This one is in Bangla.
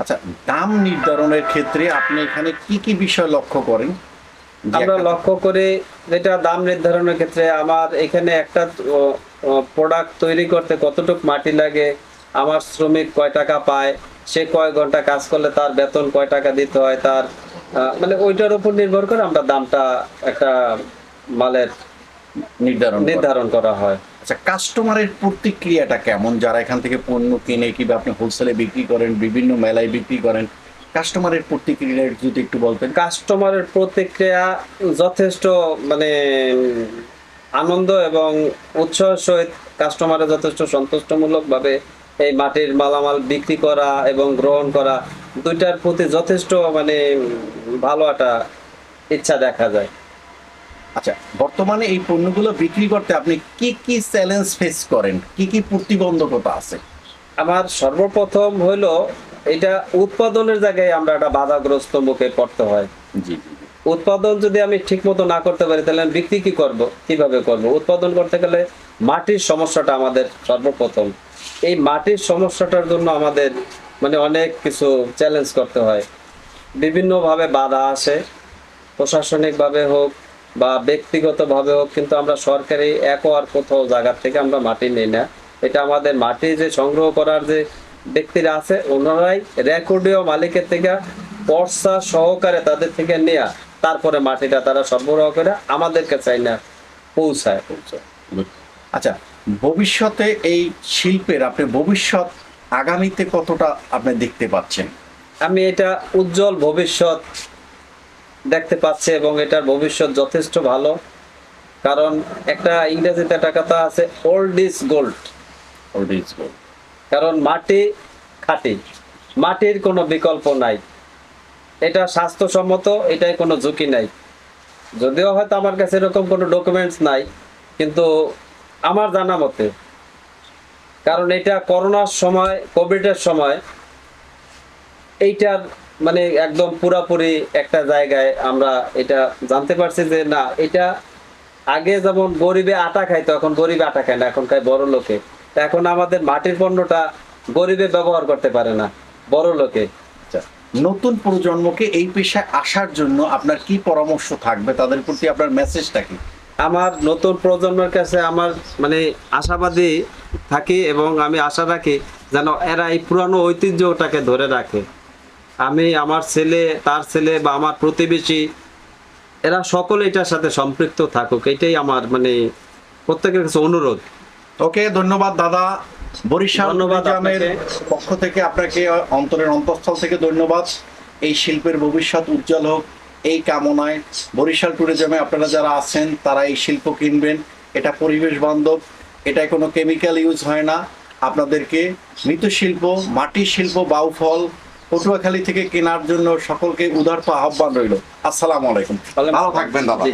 আচ্ছা দাম নির্ধারণের ক্ষেত্রে আপনি এখানে কি কি বিষয় লক্ষ্য করেন? আমরা লক্ষ্য করি যেটা দাম নির্ধারণের ক্ষেত্রে আমার এখানে একটা প্রোডাক্ট তৈরি করতে কতটুক মাটি লাগে আমার শ্রমিক কয় টাকা পায় সে কয় ঘণ্টা কাজ করলে তার বেতন কয় টাকা দিতে হয় তার মানে ওইটার উপর নির্ভর করে আমরা দামটা একটা মালের নির্ধারণ নির্ধারণ করা হয়। আচ্ছা কাস্টমারের প্রতিক্রিয়াটা কেমন? যারা এখান থেকে পণ্য কিনে কিংবা আপনি হোলসেলে বিক্রি করেন, বিভিন্ন মেলায় বিক্রি করেন কাস্টমারের প্রতিক্রিয়া যদি একটু বলতেন। কাস্টমারের প্রতিক্রিয়া যথেষ্ট মানে আনন্দ এবং উৎসাহ সহিত কাস্টমারের যথেষ্ট সন্তুষ্টমূলকভাবে এই মাটির মালামাল বিক্রি করা এবং গ্রহণ করা, দুইটার প্রতি যথেষ্ট মানে ভালো একটা ইচ্ছা দেখা যায়। আচ্ছা বর্তমানে এই পণ্যগুলো বিক্রি করতে আপনি কি কি চ্যালেঞ্জ ফেস করেন? কি কি প্রতিবন্ধকতা আছে? আমার সর্বপ্রথম হলো এটা উৎপাদনের জায়গায় আমরা একটা বাধাগ্রস্ত মুখে পড়তে হয়। জি। উৎপাদন যদি আমি ঠিক মতো না করতে পারি তাহলে আমি বিক্রি কি করব? কীভাবে করব? উৎপাদন করতে গেলে মাটির সমস্যাটা আমাদের সর্বপ্রথম। এই মাটির সমস্যাটার জন্য আমাদের মানে অনেক কিছু চ্যালেঞ্জ করতে হয়। বিভিন্নভাবে বাধা আসে। প্রশাসনিকভাবে হোক বা ব্যক্তিগতভাবে হোক কিন্তু আমরা সরকারি এক আর কোথাও জায়গার থেকে আমরা মাটি নেই না। এটা আমাদের মাটি যে সংগ্রহ করার যে ব্যক্তিরা আছে ওনারাই রেকর্ডীয় মালিকের থেকে পর্সা সহকারে তাদের থেকে নেয়া তারপরে মাটিটা তারা সরবরাহ করে আমাদেরকে চাই না পৌঁছায়। আচ্ছা ভবিষ্যতে এই শিল্পের আপনি ভবিষ্যৎ আগামীতে কতটা আপনি দেখতে পাচ্ছেন? আমি এটা উজ্জ্বল ভবিষ্যৎ দেখতে পাচ্ছে এবং এটার ভবিষ্যৎ যথেষ্ট ভালো। কারণ একটা ইংরেজিতে একটা কথা আছে ওল্ড ইজ গোল্ড কারণ মাটি খাঁটি। মাটির কোনো বিকল্প নাই। এটা স্বাস্থ্যসম্মত এটাই কোনো ঝুঁকি নাই। যদিও হয়তো আমার কাছে এরকম কোনো ডকুমেন্টস নাই কিন্তু আমার জানা মতে কারণ এটা করোনার সময় কোভিডের সময় এইটার মানে একদম পুরাপুরি একটা জায়গায় আমরা এটা জানতে পারছি যে না এটা আগে যেমন গরিবে আটা খাইতো এখন গরিবে আটা খায় না এখন খায় বড় লোকে। এখন আমাদের মাটির পণ্যটা গরিবে ব্যবহার করতে পারে না বড় লোকে। আচ্ছা নতুন প্রজন্মকে এই পেশায় আসার জন্য আপনার কি পরামর্শ থাকবে? তাদের প্রতি আপনার মেসেজটা কি? আমার নতুন প্রজন্মের কাছে আমার মানে আশাবাদী থাকি এবং আমি আশা রাখি যেন এরা এই পুরানো ঐতিহ্যটাকে ধরে রাখে। আমি আমার ছেলে তার ছেলে বা আমার প্রতিবেশী এরা সকলে এটার সাথে সম্পৃক্ত থাকুক। এটাই আমার মানে প্রত্যেকের কাছে অনুরোধ। ওকে ধন্যবাদ দাদা। বরিশাল ধন্যবাদ পক্ষ থেকে আপনাকে অন্তরের অন্তঃস্থল থেকে ধন্যবাদ। এই শিল্পের ভবিষ্যৎ উজ্জ্বল হোক এই কামনায় বরিশাল ট্যুরিজমে আপনারা যারা আছেন তারা এই শিল্প কিনবেন। এটা পরিবেশ বান্ধব এটায় কোনো কেমিক্যাল ইউজ হয় না। আপনাদেরকে মৃৎশিল্প মাটির শিল্প বাউফল পটুয়াখালী থেকে কেনার জন্য সকলকে উদারত আহ্বান রইল। আসসালামু আলাইকুম। ভালো থাকবেন দাদা।